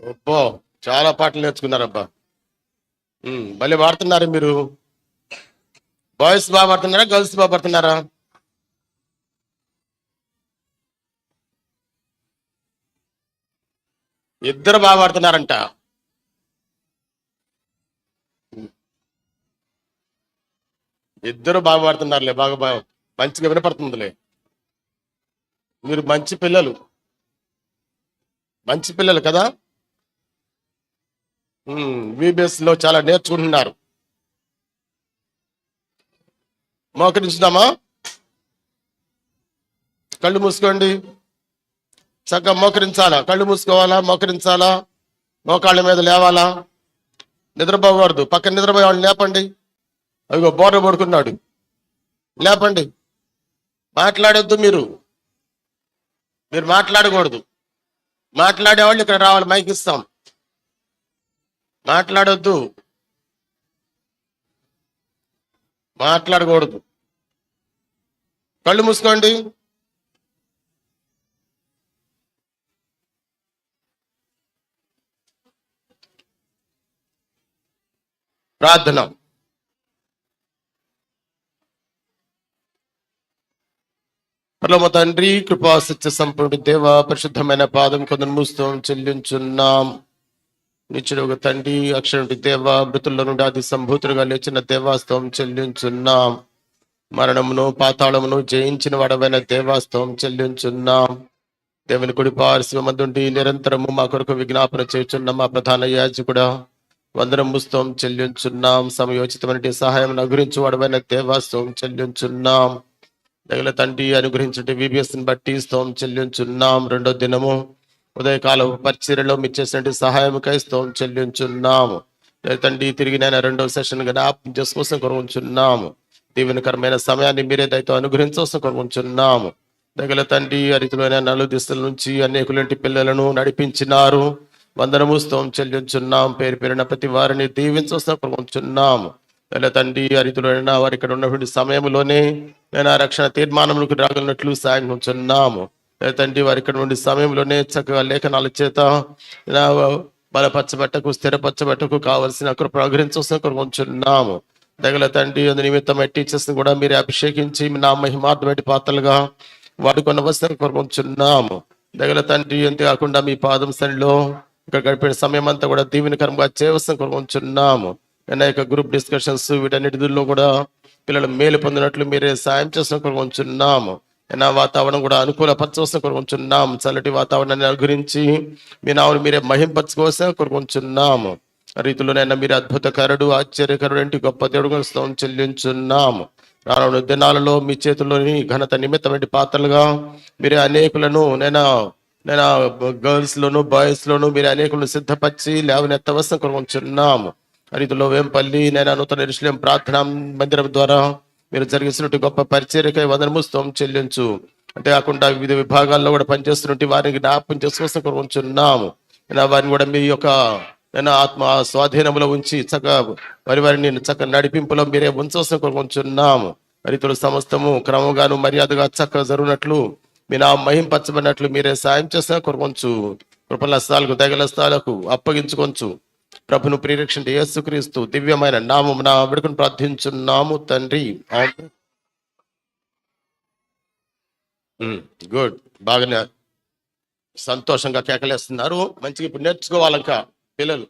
అబ్బో చాలా పాటలు నేర్చుకున్నారబ్బా. భలే పాడుతున్నారు మీరు. బాయ్స్ బాగా పాడుతున్నారా గర్ల్స్ బాగా పడుతున్నారా? ఇద్దరు బాగా పాడుతున్నారంట. ఇద్దరు బాగా పడుతున్నారులే బాగా బాగా మంచిగా వినపడుతుందిలే. మీరు మంచి పిల్లలు. మంచి పిల్లలు కదా? విబిఎస్లో చాలా నేర్చుకుంటున్నారు. మోకరించుదామా కళ్ళు మూసుకోండి. చక్కగా మోకరించాలా? కళ్ళు మూసుకోవాలా? మోకరించాలా? మోకాళ్ళ మీద లేవాలా? నిద్రపోకూడదు. పక్కన నిద్రపోయేవాళ్ళు లేపండి. అదిగో బోర్ర పడుకున్నాడు. లేపండి. మాట్లాడొద్దు మీరు. మీరు మాట్లాడకూడదు. మాట్లాడేవాళ్ళు ఇక్కడ రావాలి. మైక్ ఇస్తాం. మాట్లాడొద్దు. మాట్లాడకూడదు. కళ్ళు మూసుకోండి. ప్రార్థన. పరమ తండ్రి కృపా సత్య సంపూర్ణ దేవ పరిశుద్ధమైన పాదం కొందరు మూస్తూ చెల్లించున్నాం. నిచ్చిన ఒక తండ్రి అక్షరుడి దేవ మృతుల్లో నుండి ఆది సంభూతులుగా లేచిన దేవాస్తవం చెల్లించున్నాం. మరణమును పాతాళమును జయించిన వాడవైన దేవాస్తవం చెల్లించున్నాం. దేవుని కుడి పార్శ్వమందుండి నిరంతరము మా కొరకు విజ్ఞాపన చేస్తున్న మా ప్రధాన కూడా వందనం పుస్తకం చెల్లించున్నాం. సమయోచితమైన సహాయం అనుగ్రహించు వాడవైన దేవాస్తవం చెల్లించున్నాం. దగల తండ్రి అనుగ్రహించిన విబిఎస్ని బట్టి స్తోం చెల్లించున్నాం. రెండో దినము ఉదయకాల పరిచర్యలో మీరు చేసినట్టు సహాయంకై స్తోం చెల్లించున్నాము. తండ్రి తిరిగి నేను రెండో సెషన్ జ్ఞాపం చేసుకోసం కొరకుంచున్నాము దీవెనకరమైన సమయాన్ని మీరే దయతో అనుగ్రహించవసం కొరకుంచున్నాము దగ్గర తండ్రి అరితులైన నలు దిశల నుంచి అనేకులంటి పిల్లలను నడిపించినారు. వందనము స్తోం చెల్లించున్నాం పేరు పేరున ప్రతి వారిని దీవించవసం కొనుగొంచున్నాము దగల తండ్రి అరితులైన వారి ఇక్కడ ఉన్నటువంటి సమయంలోనే నేను ఆ రక్షణ తీర్మానములకు రాగలిగినట్లు సాయం ఉంచున్నాము తండ్రి వారి ఇక్కడ నుండి సమయంలోనే చక్కగా లేఖనాల చేత నా బలపరచబట్టకు స్థిరపరచబట్టకు కావలసిన కృప అనుగ్రహించవలసిన ఉంచున్నాము. దగల తండ్రి అందు నిమిత్తమై టీచర్స్ కూడా మీరు అభిషేకించి నా మహిమార్థమైన పాత్రలుగా వాడుకున్న వస్తున్న కొనుకొంచున్నాము దగల తండ్రి అంతేకాకుండా మీ పాదం సరిలో ఇక్కడ గడిపిన సమయం అంతా కూడా దీవెనకరంగా చేయవలసిన కొనుకొంచున్నాము యొక్క గ్రూప్ డిస్కషన్స్ వీటన్నిటిలో కూడా పిల్లలు మేలు పొందినట్లు మీరే సాయం చేసిన కొనుకొంచున్నాము నా వాతావరణం కూడా అనుకూలపరచవలసిన కొనుకొంచున్నాము చల్లటి వాతావరణాన్ని గురించి మీ నామను మీరే మహింపరచుకోవాల్సిన కొనుకొంచున్నాము రీతిలోనైనా మీరు అద్భుతకరుడు ఆశ్చర్యకరుడు అంటే గొప్ప దేవుడు స్థలం చెల్లించున్నాము రానున్న దినాలలో మీ చేతుల్లోని ఘనత నిమిత్తమైన పాత్రలుగా మీరే అనేకులను నేను నేను గర్ల్స్ లోను బాయ్స్ లోను మీరు అనేకులను సిద్ధపరిచి లేవనెత్తవలసిన కొనుకొంచున్నాము రీతిలో వేంపల్లి నేను నూతన ఇరుషులేం ప్రార్థనా మందిరం ద్వారా మీరు జరిగిస్తున్నట్టు గొప్ప పరిచర్యకై వదనము స్తోం చెల్లించు. అంతేకాకుండా వివిధ విభాగాల్లో కూడా పనిచేస్తున్నట్టు వారిని జ్ఞాపం చేసుకోవాల్సిన ఉంచున్నాము. నేను వారిని కూడా మీ యొక్క నేను ఆత్మ స్వాధీనంలో ఉంచి చక్కగా వారి వారిని చక్క నడిపింపులో మీరే ఉంచవలసిన కొనుకొంచున్నాము రీతులు సమస్తము క్రమంగాను మర్యాదగా చక్కగా జరుగునట్లు మీ నా మహింపరచబడినట్లు మీరే సాయం చేసిన కొనుకొంచు కృపల స్థాలకు దగల స్థాలకు అప్పగించుకొంచు. ప్రభును ప్రియరక్షణ యేసుక్రీస్తు దివ్యమైన నామం నా విడుకుని ప్రార్థించున్నాము తండ్రి. గుడ్. బాగానే సంతోషంగా కేకలేస్తున్నారు. మంచిగా ఇప్పుడు నేర్చుకోవాలంక పిల్లలు.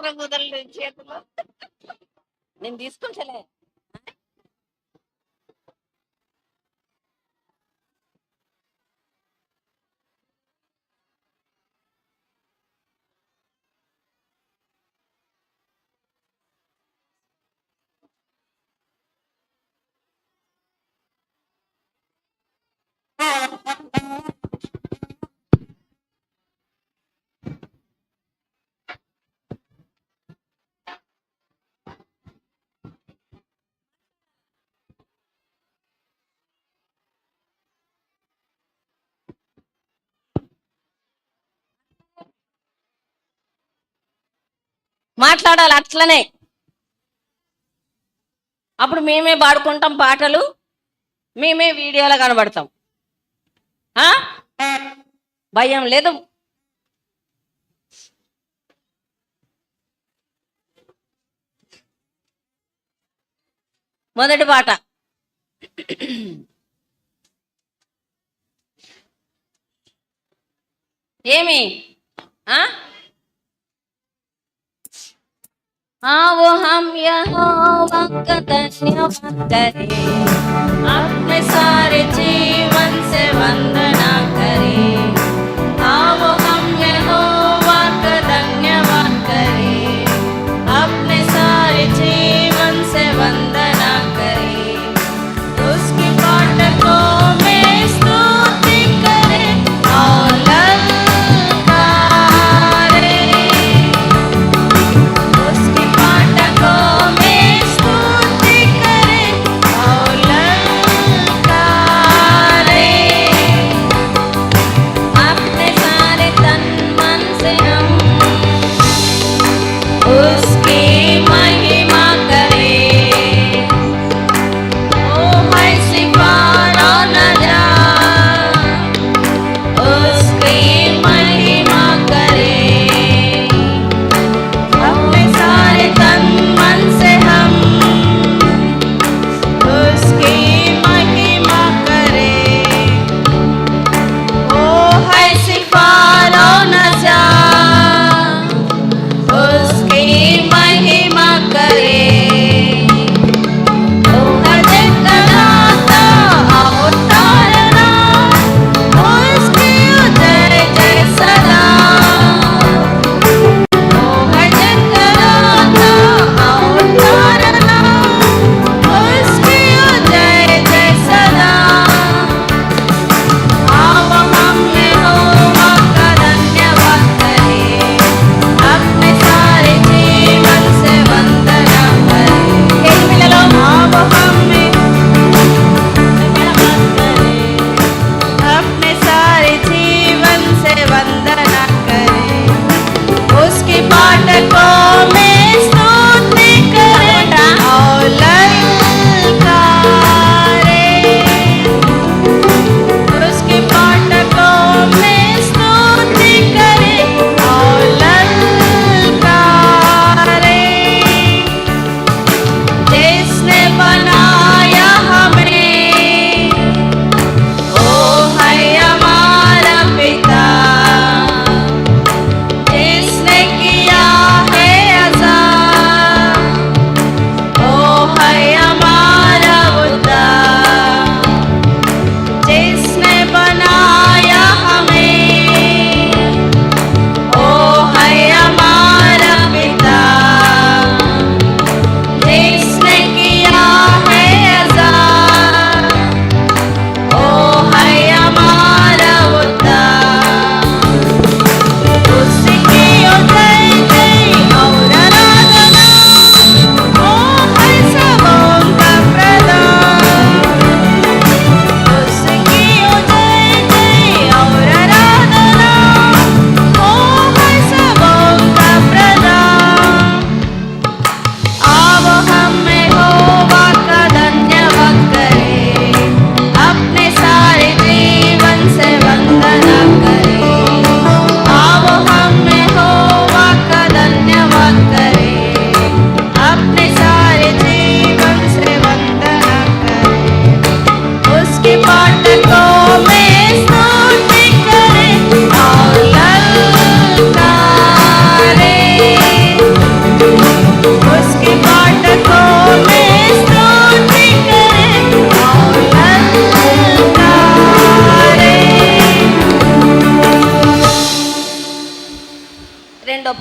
ప్రభుదలు చేతిలో. నేను తీసుకుంటలే. మాట్లాడాలి అట్లనే. అప్పుడు మేమే పాడుకుంటాం పాటలు మేమే వీడియోలో కనబడతాం. భయం లేదు. మొదటి పాట. ఏమి? आओहम यहोवा सारे जीवन से वंदन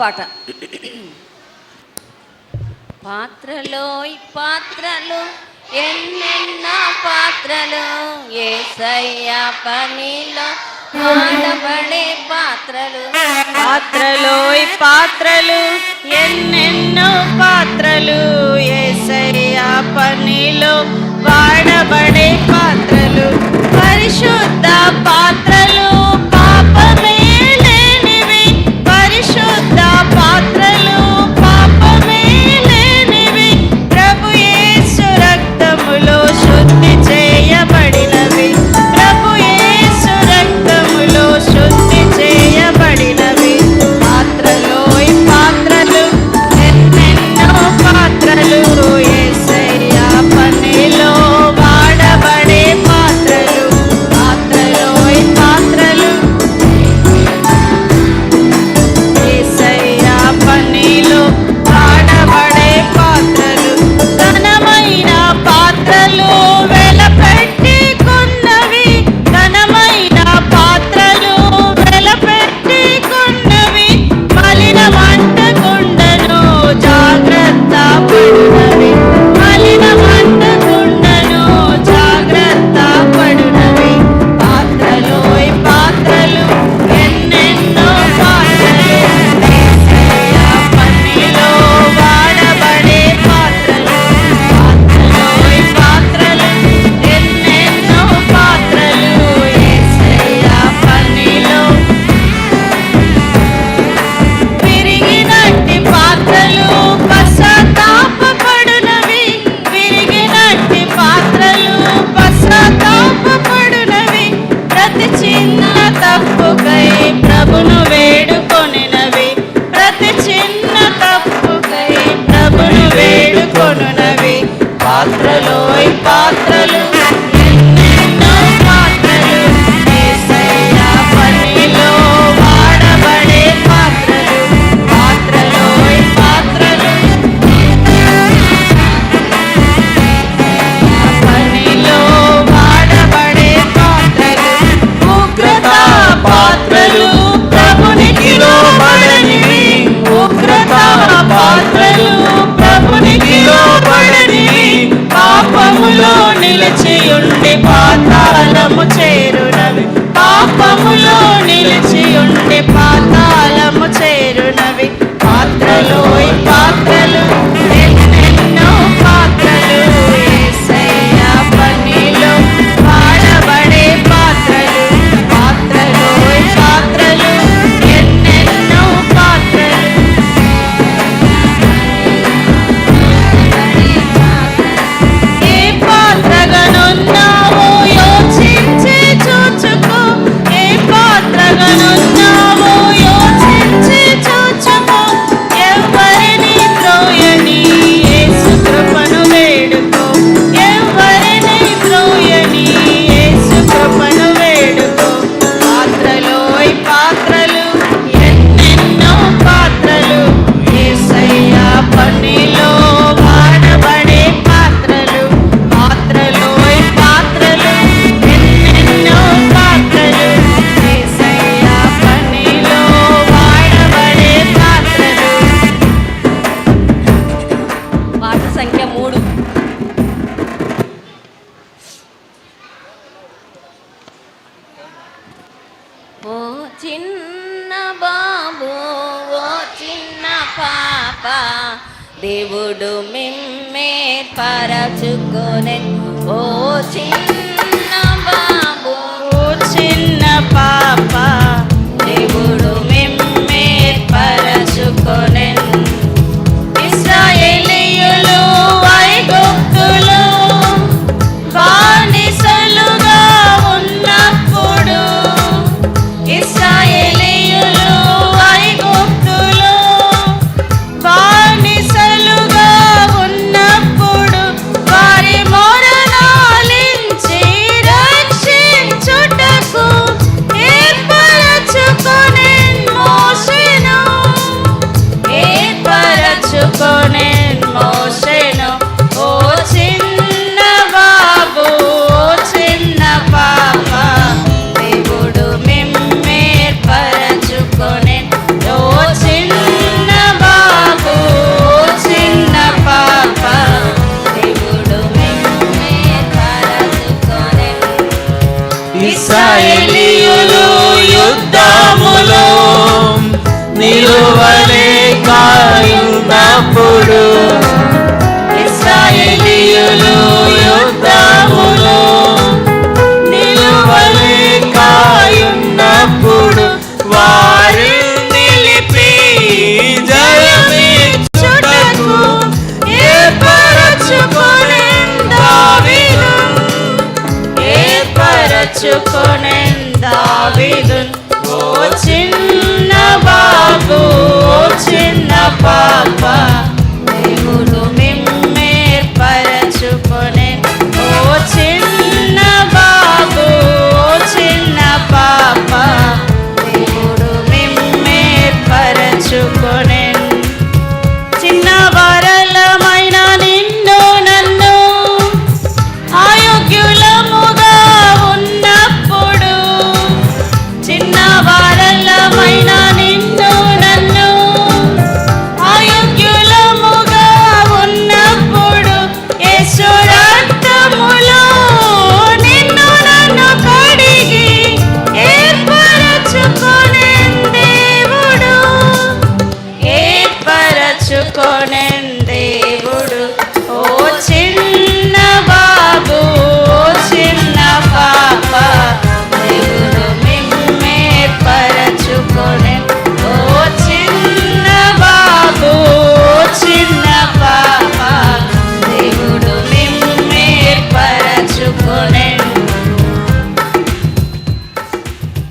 పాట. పాత్రలో పాత్రలు ఎన్నెన్న పాత్రలు ఏసయ్య పనిలో ఆడబడే పాత్రలు. పాత్రలో పాత్రలు ఎన్నెన్నో పాత్రలు ఏసయ్య పనిలో వాడబడే పాత్రలు. పరిశుద్ధ పాత్ర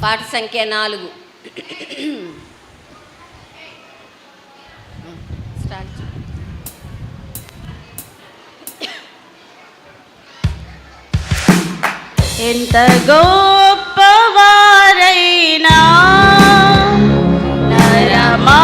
పాట సంఖ్య నాలుగు. ఎంత గొప్పవారైనా నరమా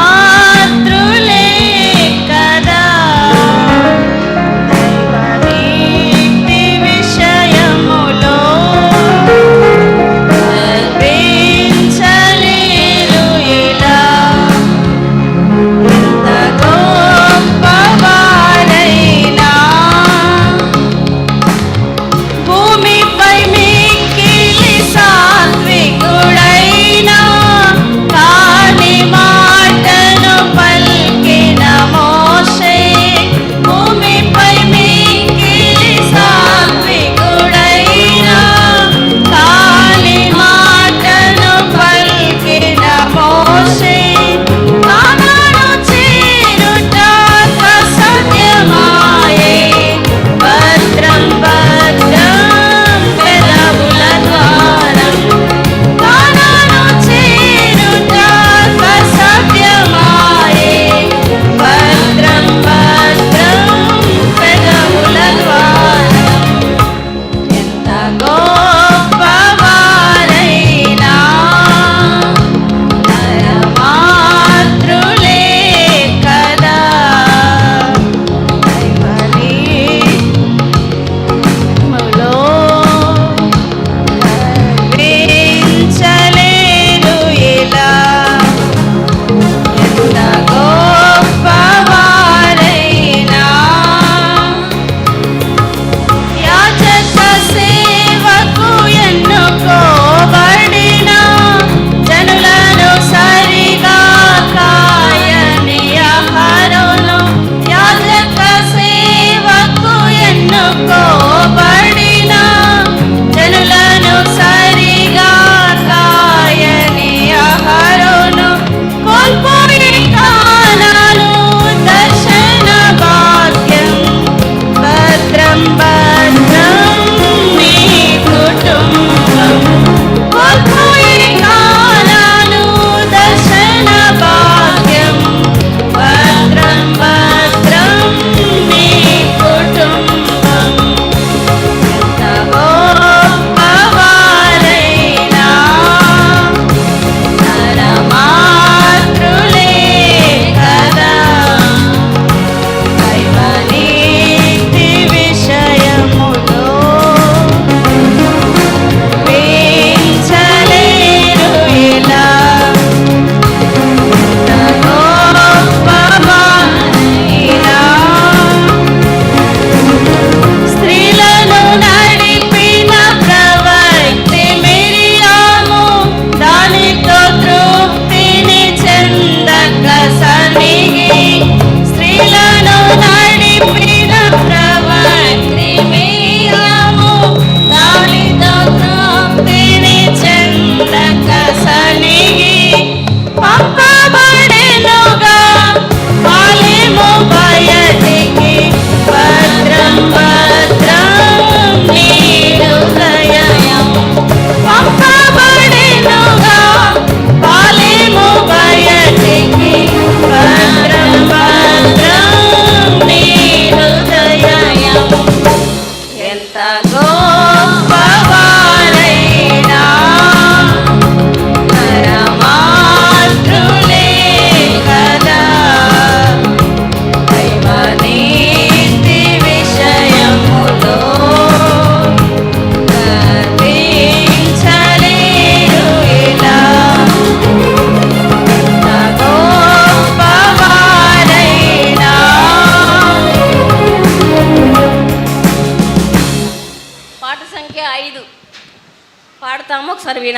esta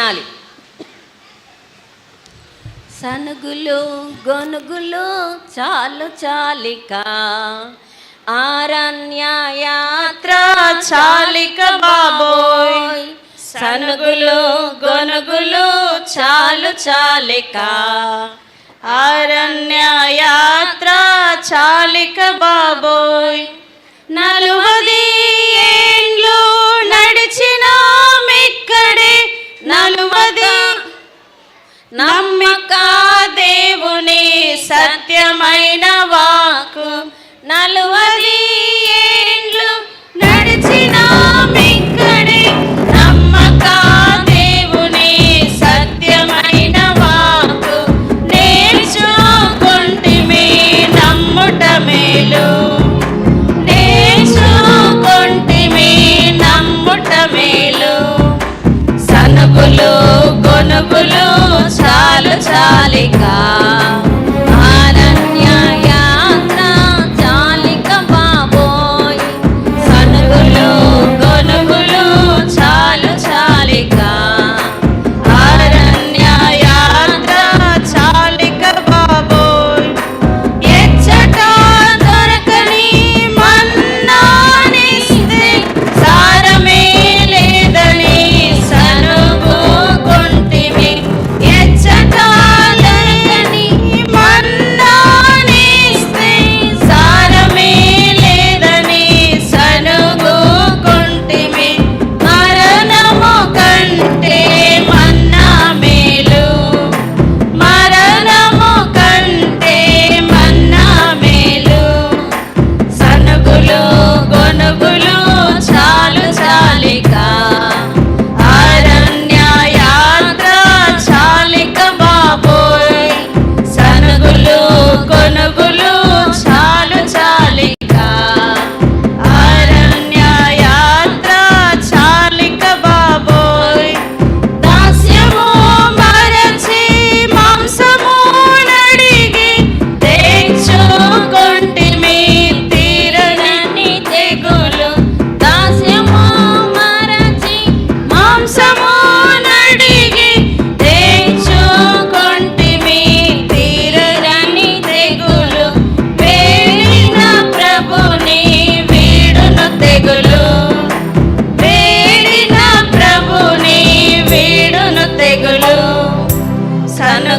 వినాలి. సనుగులు గొనుగులు చాలు చాలిక. ఆరణ్యయాత్ర చాలిక బాబోయ్. సనుగులు గొనుగులు చాలు చాలిక. ఆరణ్యయాత్ర చాలిక బాబోయ్. నలువ నమ్మిక దేవుని సత్యమైన వాకు నలువది ఏండ్లు నడిచిన మిక్కడే నమ్మక దేవుని సత్యమైన వాకు నేర్చుకుంటే నమ్ముట మేలు. నేర్చుకుంటే నమ్ముట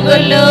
hello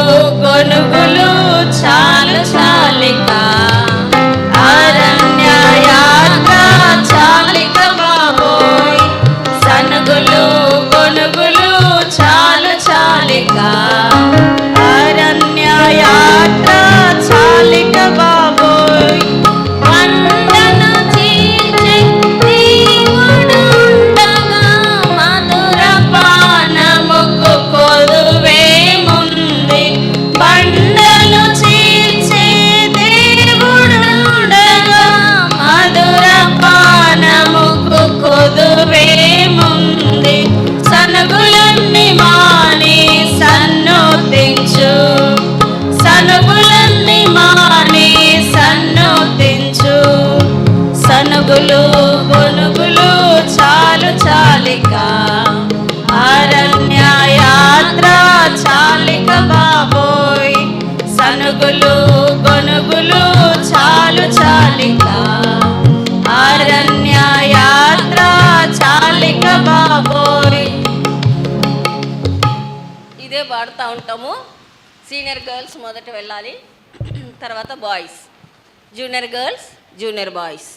సీనియర్ గర్ల్స్ మొదట వెళ్ళాలి. తర్వాత boys junior girls junior boys